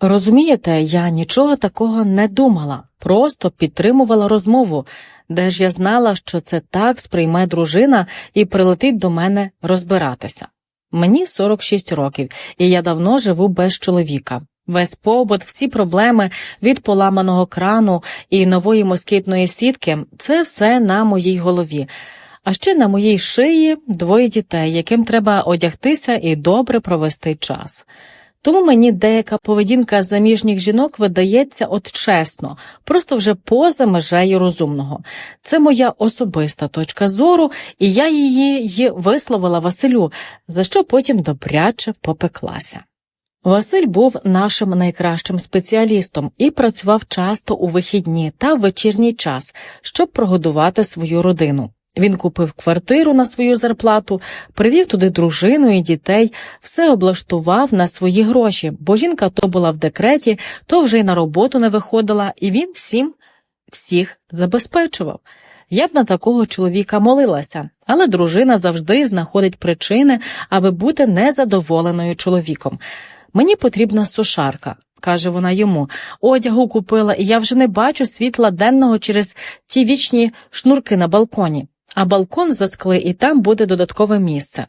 Розумієте, я нічого такого не думала, просто підтримувала розмову, де ж я знала, що це так сприйме дружина і прилетить до мене розбиратися. Мені 46 років, і я давно живу без чоловіка. Весь побут, всі проблеми від поламаного крану і нової москітної сітки це все на моїй голові. А ще на моїй шиї двоє дітей, яким треба одягтися і добре провести час. Тому мені деяка поведінка заміжніх жінок видається от чесно, просто вже поза межею розумного. Це моя особиста точка зору, і я її висловила Василю, за що потім добряче попеклася. Василь був нашим найкращим спеціалістом і працював часто у вихідні та в вечірній час, щоб прогодувати свою родину. Він купив квартиру на свою зарплату, привів туди дружину і дітей, все облаштував на свої гроші, бо жінка то була в декреті, то вже й на роботу не виходила, і він всім всіх забезпечував. Я б на такого чоловіка молилася, але дружина завжди знаходить причини, аби бути незадоволеною чоловіком. Мені потрібна сушарка, каже вона йому. Одягу купила, і я вже не бачу світла денного через ті вічні шнурки на балконі. А балкон заскли, і там буде додаткове місце.